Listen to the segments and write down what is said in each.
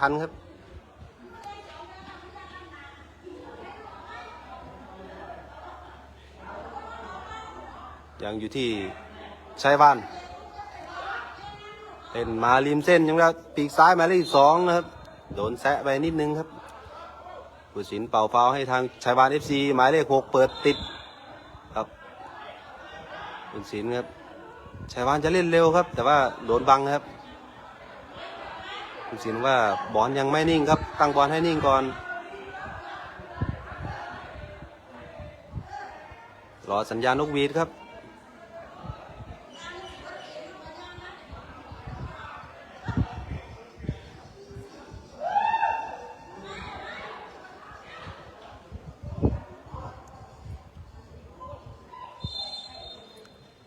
ทันครับ ยังอยู่ที่ชัยวานเป็นมาริมเส้นยังครับปีกซ้ายหมายเลขสองนะครับ โดนแซะไปนิดนึงครับผู้สินเป่าฟาวให้ทางชัยวานเอฟซีหมายเลขหกเปิดติดครับผู้สินครับชัยวานจะเล่นเร็วครับ แต่ว่าโดนบังครับ ผู้สินว่าบอลยังไม่นิ่งครับ ตั้งบอลให้นิ่งก่อน รอสัญญาณนกหวีดครับ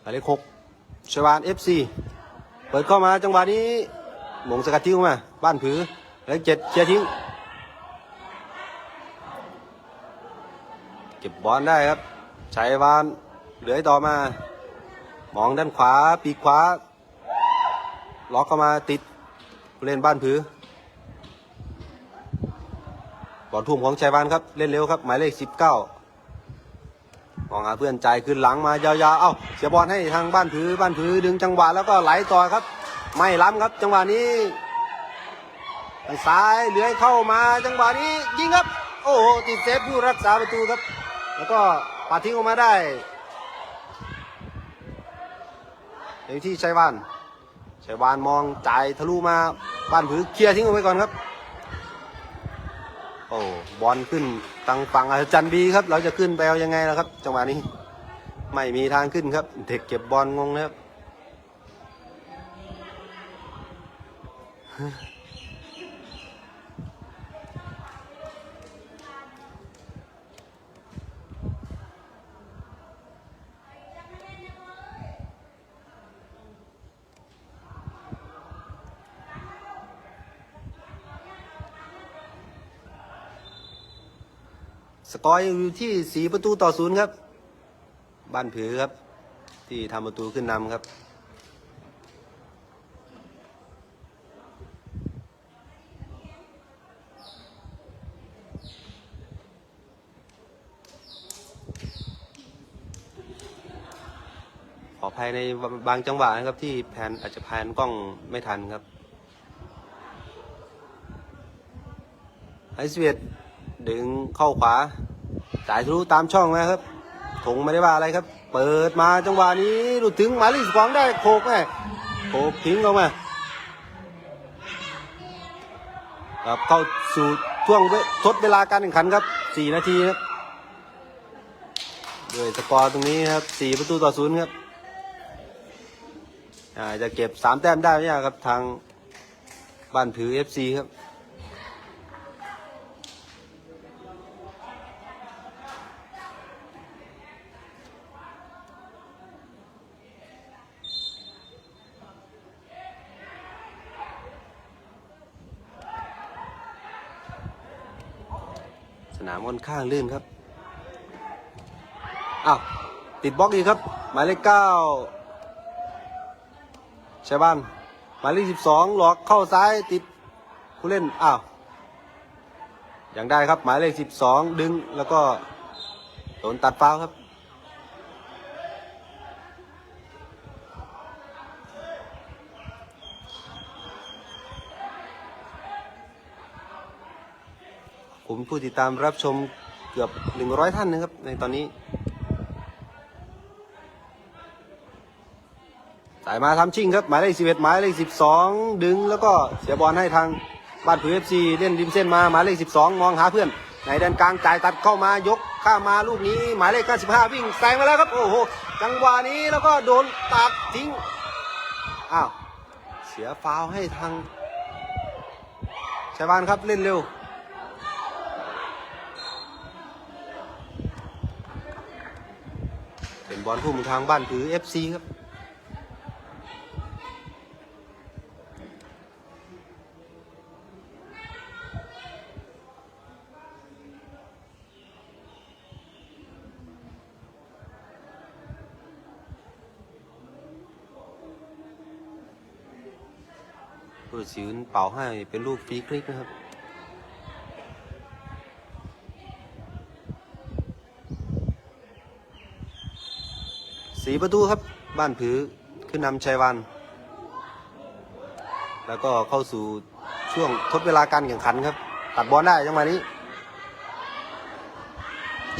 หมายเลขหกชวานเอฟซีเปิดเข้ามาจังหวะนี้ หมงสกัดทิ้งมา บ้านผือหมายเจ็ดเคลียร์ทิ้ง เก็บบอลได้ครับชัยวานเหลือต่อมา มองด้านขวา ปีกขวา ล็อกเข้ามาติดผู้เล่นบ้านผือบอลทุ่มของชัยวานครับ เล่นเร็วครับ หมายเลขสิบเก้ามองหาเพื่อนใจขึ้นหลังมายาวๆ เอ้าเสียบอลให้ทางบ้านผือบ้านผือดึงจังหวะแล้วก็ไหลต่อครับ ไม่ล้ำครับ จังหวะนี้ทางซ้ายเลื้อยเข้ามาจังหวะนี้ยิงครับ โอ้โหติดเซฟผู้รักษาประตูครับ แล้วก็ปาทิ้งออกมาได้ในที่ชัยวานชัยวานมองจ่ายทะลุมาบ้านผือเคลียร์ทิ้งออกไปก่อนครับ โอ้บอลขึ้นตังฝั่งอาจารย์บีครับ เราจะขึ้นไปเอายังไงล่ะครับ จังหวะนี้ ไม่มีทางขึ้นครับ เด็กเก็บบอลงงนะครับ สกอร์อยู่ที่สีประตูต่อศูนย์ครับ บ้านผือครับ ที่ทำประตูขึ้นนำครับ ขออภัยในบางจังหวะนะครับที่แผนอาจจะแผนกล้องไม่ทันครับไอสเวียดดึงเข้าขวาจ่ายทะลุตามช่องนะครับถงไม่ได้ว่าอะไรครับ เปิดมาจังหวะนี้หลุดถึงหมายเลขสองได้โขกแม่โขกทิ้งออกมาครับเข้าสู่ช่วงทดเวลาการแข่งขันครับ 4 นาทีครับ ด้วยสกอร์ตรงนี้ครับ 4 ประตูต่อศูนย์ครับ อ่าจะเก็บ3แต้มได้ไหมเนี่ยครับทางบ้านผือ FC ครับสนามค่อนข้างลื่นครับ อ้าว ติดบล็อกอีกครับ หมายเลขเก้า ใช่บ้านหมายเลขสิบสองหลอกเข้าซ้ายติดผู้เล่นอ้าวยังได้ครับหมายเลขสิบสองดึงแล้วก็โดนตัดฟาวครับผมผู้ติดตามรับชมเกือบ 100 ท่านนะครับ ในตอนนี้ สายมาทำชิ่งครับหมายเลข11หมายเลข12ดึงแล้วก็เสียบอลให้ทางบ้านผือเอฟซีเล่นริมเส้นมาหมายเลข12มองหาเพื่อนในแดนกลางจ่ายตัดเข้ามายกข้ามาลูกนี้หมายเลข95วิ่งแซงมาแล้วครับโอ้โหจังหวะนี้แล้วก็โดนตัดทิ้งอ้าวเสียฟาวให้ทางชัยวานครับเล่นเร็วเป็นบอลพุ่มทางบ้านผือ FC ครับ ผู้สินเป่าให้เป็นลูกฟรีคลิกนะครับสีประตูครับบ้านผือขึ้นนำชัยวัน แล้วก็เข้าสู่ช่วงทดเวลาการแข่งขันครับ ตัดบอลได้จังหวะนี้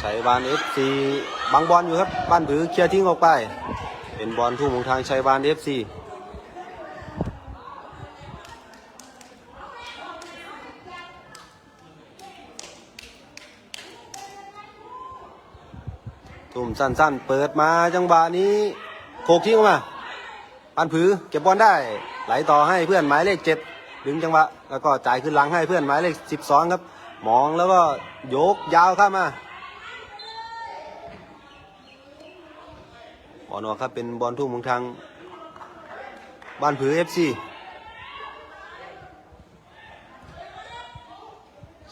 ชัยวานเอฟซีบังบอลอยู่ครับ บ้านผือเคลียร์ทิ้งออกไป เป็นบอลทุ่มของทางชัยวานเอฟซี ทุ่มสั้นๆ เปิดมาจังหวะนี้โขกทิ้งออกมาบ้านผือเก็บบอลได้ ไหลต่อให้เพื่อนหมายเลขเจ็ดดึงจังหวะ แล้วก็จ่ายขึ้นหลังให้เพื่อนหมายเลขสิบสองครับ มองแล้วก็โยกยาวข้ามาบอลออกครับเป็นบอลทุ่มของทางบ้านผือเอฟซี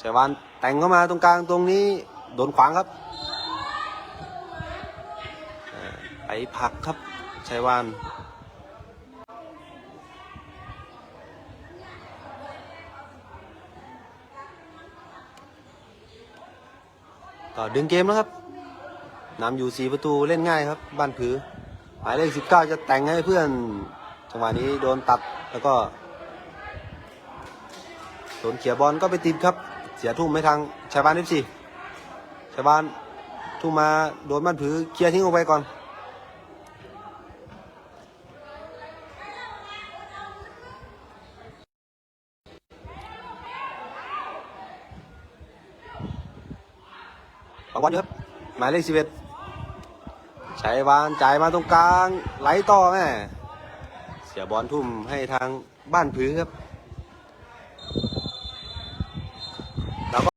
ชายวานแต่งเข้ามาตรงกลางตรงนี้โดนขวางครับเอ่อไปผลักครับชายวานก็ดึงเกมแล้วครับนำอยู่สี่ประตูเล่นง่ายครับ บ้านผือหมายเลขสิบเก้าจะแต่งให้เพื่อนจังหวะนี้โดนตัดแล้วก็โดนเขียบอลก็ไปติดครับ เสียทุ่มให้ทางชายบ้านเอฟซีชายบ้านทุ่มมาโดนบ้านผือเคลียร์ทิ้งออกไปก่อน ปังบอลอยู่ครับหมายเลขสิบเอ็ดชัยวานจ่ายมาตรงกลาง ไหลต่อแม่เสียบอลทุ่มให้ทางบ้านผือครับ